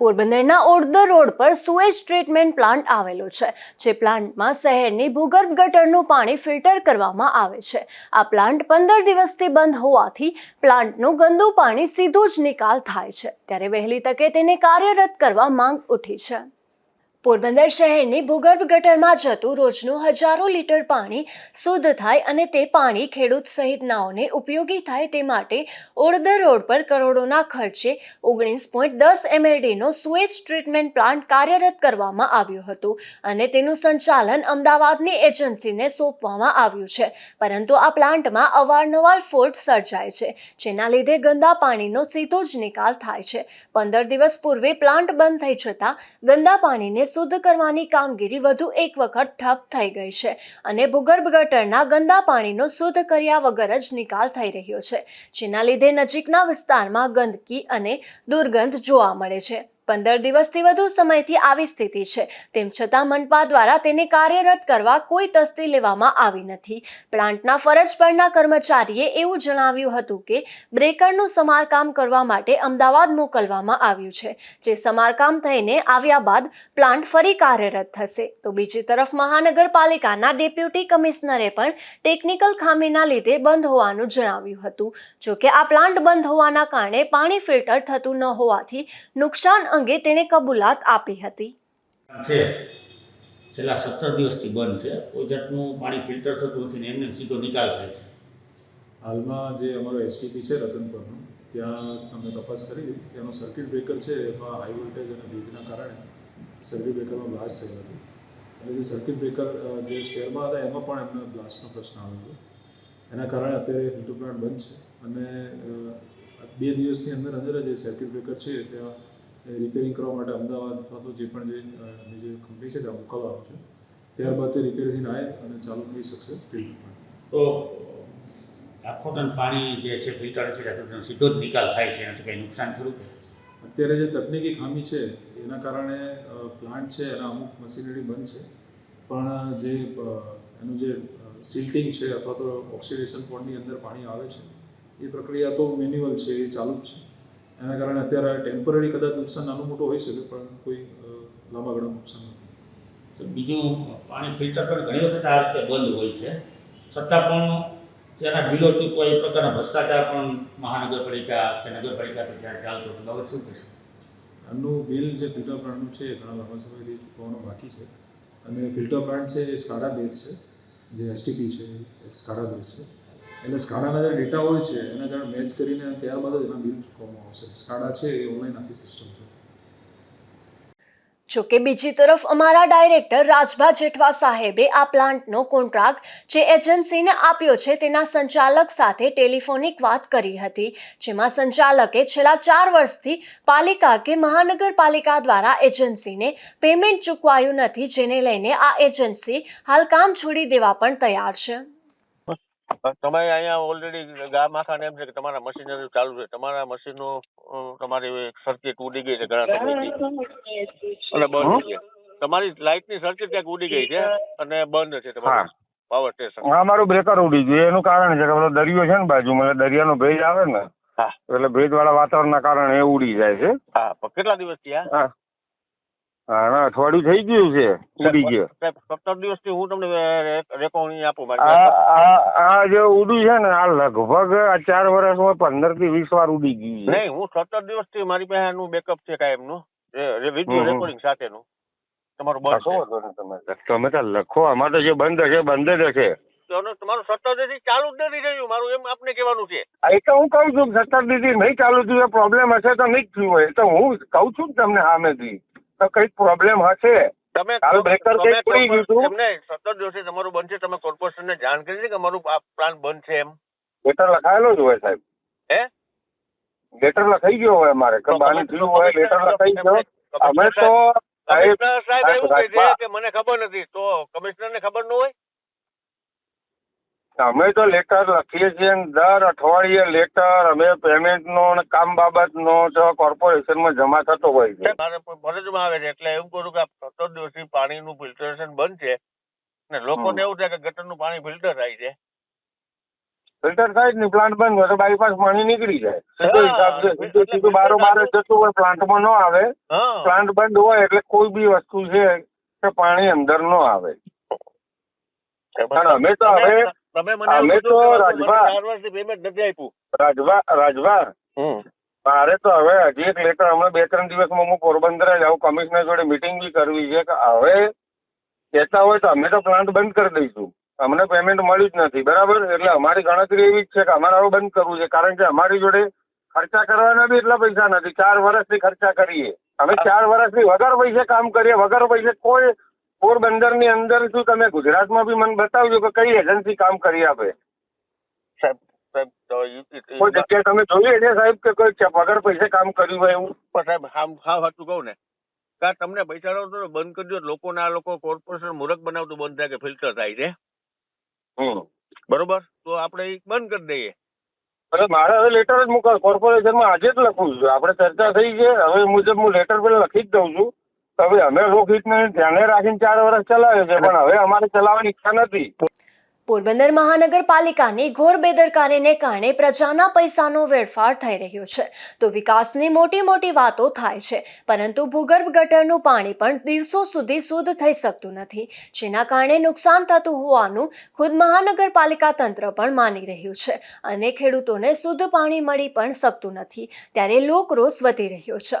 પોરબંદરના ઓડદર રોડ પર sewage treatment plant આવેલો છે, જે પ્લાન્ટમાં શહેરની ભૂગર્ભ ગટરનું પાણી ફિલ્ટર કરવામાં આવે છે. આ પ્લાન્ટ પંદર દિવસથી બંધ હોવાથી પ્લાન્ટનું ગંદુ પાણી સીધું જ નિકાલ થાય છે. ત્યારે વહેલી તકે તેને કાર્યરત કરવા માંગ ઉઠી છે. પોરબંદર શહેરની ભૂગર્ભ ગટરમાં જતું રોજનું હજારો લીટર પાણી શુદ્ધ થાય અને તે પાણી ખેડૂત સહિતનાઓને ઉપયોગી થાય તે માટે ઓડદર રોડ પર કરોડોના ખર્ચે ઓગણીસ પોઈન્ટ દસ એમએલડીનો સુએજ ટ્રીટમેન્ટ પ્લાન્ટ કાર્યરત કરવામાં આવ્યું હતું અને તેનું સંચાલન અમદાવાદની એજન્સીને સોંપવામાં આવ્યું છે. પરંતુ આ પ્લાન્ટમાં અવારનવાર ફોલ્ટ સર્જાય છે, જેના લીધે ગંદા પાણીનો સીધો જ નિકાલ થાય છે. પંદર દિવસ પૂર્વે પ્લાન્ટ બંધ થઈ જતાં ગંદા પાણીને શુદ્ધ કરવાની કામગીરી વધુ એક વખત ઠપ થઈ ગઈ છે અને ભૂગર્ભ ગટરના ગંદા પાણીનો શુદ્ધ કર્યા વગર જ નિકાલ થઈ રહ્યો છે, જેના લીધે નજીકના વિસ્તારમાં ગંદકી અને દુર્ગંધ જોવા મળે છે. પંદર દિવસથી વધુ સમયથી આવી સ્થિતિ છે. તેમ છતાં મનપા દ્વારા તેને કાર્યરત કરવા કોઈ તસ્તી લેવામાં આવી નથી. પ્લાન્ટના ફરજ પરના કર્મચારીએ એવું જણાવ્યું હતું કે, બ્રેકરનું સમારકામ કરવા માટે અમદાવાદ મોકલવામાં આવ્યું છે. જે સમારકામ થઈને આવ્યા બાદ પ્લાન્ટ ફરી કાર્યરત થશે. તો બીજી તરફ મહાનગરપાલિકાના ડેપ્યુટી કમિશનરે પણ ટેકનિકલ ખામીના લીધે બંધ હોવાનું જણાવ્યું હતું. જોકે આ પ્લાન્ટ બંધ હોવાના કારણે પાણી ફિલ્ટર થતું ન હોવાથી નુકસાન અંગે તેણે કબૂલાત આપી હતી. છે. છેલ્લા સત્તર દિવસથી બંધ છે. કોઈ જાતનું પાણી ફિલ્ટર થતું નથી ને એમને સીધો નિકાલ થાય છે. હાલમાં જે અમારો એસટીપી છે રતનપુરનું ત્યાં તમે તપાસ કરી ત્યાંનું સર્કિટ બ્રેકર છે એમાં હાઈ વોલ્ટેજ અને ભેજના કારણે સર્કિટ બ્રેકરમાં બ્લાસ્ટ થયો હતો. અને જે સર્કિટ બ્રેકર જે સ્પેરમાં હતા એમાં પણ એમને બ્લાસ્ટનો પ્રશ્ન આવ્યો હતો. એના કારણે અત્યારે ફિલ્ટર પ્લાન્ટ બંધ છે. અને બે દિવસની અંદર અંદર જ સર્કિટ બ્રેકર છે ત્યાં રિપેરિંગ કરવા માટે અમદાવાદ અથવા તો જે પણ જે જે કંપની છે ત્યાં મોકલવાનું છે. ત્યારબાદ તે રિપેર થઈને આવે અને ચાલુ થઈ શકશે ફિલ્ટર પ્લાન્ટ તો આખો ટન પાણી જે છે ફિલ્ટર છે તેનો સીધો જ નિકાલ થાય છે એનાથી કંઈ નુકસાન કે? અત્યારે જે તકનીકી ખામી છે એના કારણે પ્લાન્ટ છે એના અમુક મશીનરી બંધ છે. પણ જે એનું જે સિલ્ટિંગ છે અથવા તો ઓક્સિડેશન પોન્ડની અંદર પાણી આવે છે એ પ્રક્રિયા તો મેન્યુઅલ છે એ ચાલુ જ છે. એના કારણે અત્યારે ટેમ્પરરી કદાચ નુકસાન નાનું મોટું હોઈ શકે પણ કોઈ લાંબા ગાળા નુકસાન નથી. તો બીજું પાણી ફિલ્ટર પણ ઘણી વખત આ રીતે બંધ હોય છે. છતાં પણ તેના બિલો ચૂકવા એ પ્રકારના ભ્રષ્ટાચાર પણ મહાનગરપાલિકા કે નગરપાલિકાથી ત્યારે ચાલતો હતો બાબત શું કહેશો? આનું બિલ જે ફિલ્ટર પ્લાન્ટનું છે એ ઘણા લાંબા સમયથી ચૂકવવાનું બાકી છે. અને ફિલ્ટર પ્લાન્ટ છે એ સ્કાડા બેઝ છે. જે એસટીપી છે એ સ્કાડા બેઝ છે. એટલે સ્કાડાના જે ડેટા હોય છે, એને જાણે મેચ કરીને ત્યારબાદ જ એના બિલ ચૂકવવામાં આવશે. સ્કાડા છે એ ઓનલાઈન આખી સિસ્ટમ છે. જોકે બીજી તરફ અમારા ડાયરેક્ટર રાજભા જેઠવા સાહેબે આ પ્લાન્ટનો કોન્ટ્રાક્ટ જે એજન્સીને આપ્યો છે, તેના સંચાલક સાથે ટેલિફોનિક વાત કરી હતી, જેમાં સંચાલકે છેલ્લા ચાર વર્ષથી પાલિકા કે મહાનગરપાલિકા દ્વારા એજન્સીને પેમેન્ટ ચૂકવાયું નથી, જેને લઈને આ એજન્સી હાલ કામ છોડી દેવા પણ તૈયાર છે. તમે અહીંયા ઓલરેડી ગામ આખાને એમ છે કે તમારા મશીનરી ચાલુ છે. તમારા મશીનો તમારી સર્કિટ ઉડી ગઈ છે ઘણા સમયથી અને બંધ છે તમારી લાઇટની સર્કિટ ક્યાંક ઉડી ગઈ છે અને બંધ છે તમારું પાવર સ્ટેશન હા મારું બ્રેકર ઉડી ગયું. એનું કારણ છે કે પેલો દરિયો છે ને બાજુમાં એટલે દરિયાનો ભેજ આવે ને એટલે વાતાવરણ વાતાવરણના કારણે એ ઉડી જાય છે. હા કેટલા દિવસ થયા? હા ના, અઠવાડિયું થઈ ગયું છે ઉડી ગયો. સત્તર દિવસથી હું તમને રેકોર્ડિંગ આપું મારી આ જે ઉડી છે ને આ લગભગ આ ચાર વર્ષમાં પંદરથી વીસ વાર ઉડી ગયું છે. નહીં હું સત્તર દિવસથી મારી પાસે આનું બેકઅપ છે કાયમનું. વીડિયો રેકોર્ડિંગ સાથે સાથેનું. તમારું બંધ નહીં તમે. તો લખો આમાં તો જે બંધ છે બંધ જ છે તો એનું તમારું સત્તર દિવસથી ચાલુ જ નથી રહ્યું મારું એમ આપને કહેવાનું છે. એ તો હું કહું છું સત્તર દીદી નહીં ચાલુ થયું પ્રોબ્લેમ હશે તો નહીં થયું હોય. એ તો હું કહું છું ને તમને સામેથી. કંઈક પ્રોબ્લેમ હશે તમે કાલ બ્રેકર તમે પડી ગયું હતું. તમને સત્તર દિવસે તમારું બંધ છે તમે કોર્પોરેશનને જાણ કરી છે કે અમારું પ્લાન બંધ છે એમ લેટર લખાયેલો જ હોય સાહેબ હે લેટર લખાઈ ગયો હોય અમારે બાની થયું હોય લેટર લખાઈ ગયો અમે તો સાહેબ એવું કહે છે કે મને ખબર નથી તો કમિશનરને ખબર ન હોય અમે તો લેટર લખીએ છીએ ને દર અઠવાડિયે લેટર અમે પેમેન્ટનો નો કામ બાબતનો તો કોર્પોરેશનમાં જમા થતો હોય છે. મારે ફરજમાં આવે છે એટલે એવું કરું કે સતત દિવસથી પાણીનું ફિલ્ટરેશન બંધ છે ને લોકોને એવું થાય કે ગટરનું પાણી ફિલ્ટર થાય છે. ફિલ્ટર થાય જ નહીં પ્લાન્ટ બંધ હોય તો બાયપાસ પાણી નીકળી જાય. સીધો હિસાબ છે સીધો સીધું બારો બાર જતું હોય પ્લાન્ટમાં ન આવે. પ્લાન્ટ બંધ હોય એટલે કોઈ બી વસ્તુ છે કે પાણી અંદર ન આવે. પણ અમે તો હવે તમે મને અમે તો રાજભા- ચાર વર્ષથી પેમેન્ટ નથી આપ્યું. રાજભા રાજભા મારે તો હવે હજી એક લેટર હમણાં બે ત્રણ દિવસમાં હું પોરબંદર જ આવું કમિશનર જોડે મિટિંગ બી કરવી છે કે હવે કહેતા હોય તો અમે તો પ્લાન્ટ બંધ કરી દઈશું. અમને પેમેન્ટ મળ્યું જ નથી બરાબર? એટલે અમારી ગણતરી એવી જ છે કે અમારે હવે બંધ કરવું છે કારણ કે અમારી જોડે ખર્ચા કરવાના બી એટલા પૈસા નથી. ચાર વર્ષથી ખર્ચા કરીએ. અમે ચાર વર્ષથી વગર પૈસે કામ કરીએ વગર પૈસે કોઈ પોરબંદરની અંદર શું તમે ગુજરાતમાં બી મને બતાવજો કે કઈ એજન્સી કામ કરી આપે? સાહેબ કોઈ જગ્યાએ તમે જોયું છે સાહેબ કે કોઈ પગાર પૈસે કામ કર્યું હોય એવું? પણ સાહેબ હામ હાવ હતું કહું ને. કા તમને પૈસા તો બંધ કરી દો લોકોને આ લોકો કોર્પોરેશન મૂરખ બનાવતું બંધ થાય કે ફિલ્ટર થાય છે. બરોબર? તો આપણે બંધ કરી દઈએ. અરે મારે હવે લેટર જ મૂકો કોર્પોરેશનમાં આજે જ લખવું છે. આપણે ચર્ચા થઈ છે. હવે મુજબ હું લેટર પેલા લખી જ દઉં છું. હવે અમે લોકહિતને ધ્યાને રાખીને ચાર વર્ષ ચલાવે છે, પણ હવે અમારે ચલાવવાની ઈચ્છા નથી. પોરબંદર મહાનગરપાલિકાની ઘોર બેદરકારીને કારણે પ્રજાના પૈસાનો વેડફાટ થઈ રહ્યો છે. તો વિકાસની મોટી મોટી વાતો થાય છે, પરંતુ ભૂગર્ભ ગટરનું પાણી પણ દિવસો સુધી શુદ્ધ થઈ શકતું નથી, જેના કારણે નુકસાન થતું હોવાનું ખુદ મહાનગરપાલિકા તંત્ર પણ માની રહ્યું છે અને ખેડૂતોને શુદ્ધ પાણી મળી પણ શકતું નથી, ત્યારે લોકરોષ વધી રહ્યો છે.